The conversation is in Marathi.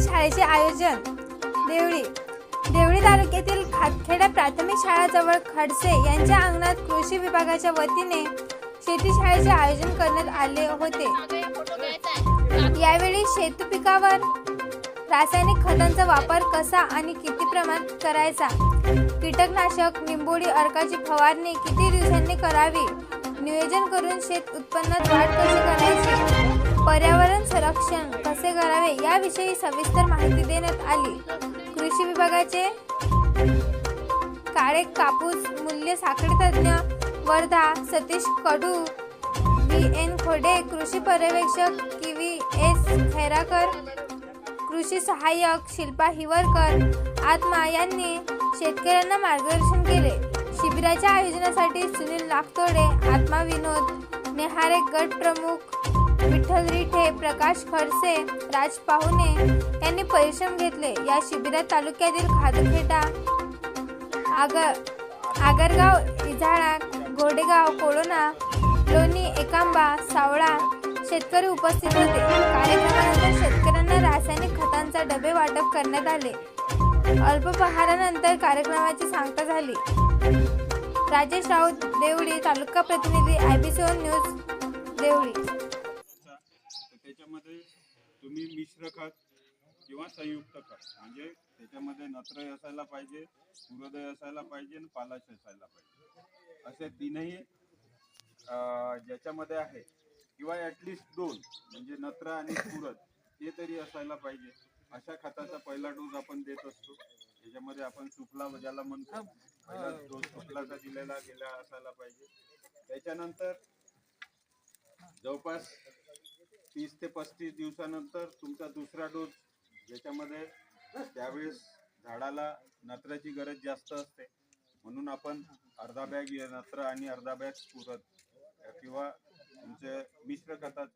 शाळेचे आयोजन. देवळी देवळी तालुक्यातील खातखेडा प्राथमिक शाळाजवळ खडसे यांच्या अंगणात कृषी विभागाच्या वतीने शेती शाळेचे आयोजन करण्यात आले होते. यावेळी शेतू पिकावर रासायनिक खतांचा वापर कसा आणि किती प्रमाणात करायचा? कीटकनाशक निंबोळी अर्काची फवारणी किती दिवसांनी करावी? नियोजन करून शेत उत्पन्नात वाढ कशी करायची? पर्यावरण संरक्षण याविषयी सविस्तर माहिती देण्यात आली. कृषी विभागाचे काळे कापूस मूल्य साखळी तज्ज्ञ वर्धा सतीश कडू बी एन. खोडे कृषी पर्यवेक्षक किवी एस. खैराकर कृषी सहाय्यक शिल्पा हिवरकर आत्मा यांनी शेतकऱ्यांना मार्गदर्शन केले. शिबिराच्या आयोजनासाठी सुनील लाखतोडे आत्मा विनोद नेहारे गट प्रमुख विठ्ठल रिठे प्रकाश खडसे राज पाहुणे यांनी परिश्रम घेतले. या शिबिरात तालुक्यातील खादखेटा आगर आगरगाव इझाळा घोडेगाव कोळोना लोणी एकांबा सावळा शेतकरी उपस्थित होते. कार्यक्रमानंतर शेतकऱ्यांना रासायनिक खतांचा डबे वाटप करण्यात आले. अल्पपहारानंतर कार्यक्रमाची सांगता झाली. राजेश राऊत देवळी तालुका प्रतिनिधी आयबीसी न्यूज देवळी. त्याच्यामध्ये तुम्ही मिश्र खत किंवा संयुक्त खत. म्हणजे त्याच्यामध्ये नत्रय असायला पाहिजे सूर्योदय असायला पाहिजे आणि पालाश असायला पाहिजे. असे तीनही ज्याच्यामध्ये आहे. किंवा ॲटलिस्ट दोन म्हणजे नत्र आणि सूरज ते तरी असायला पाहिजे. अशा खताचा पहिला डोस आपण देत असतो. त्याच्यामध्ये आपण सुफला ज्याला म्हणतो पहिला डोस सुफलाचा दिलेला गेला असायला पाहिजे. त्याच्यानंतर जवळपास तीस ते पस्तीस दिवसानंतर तुमचा दुसरा डोस ज्याच्यामध्ये त्यावेळेस झाडाला नत्राची गरज जास्त असते. म्हणून आपण अर्धा बॅग नत्र आणि अर्धा बॅग पुरत किंवा तुमचे मिश्र खतात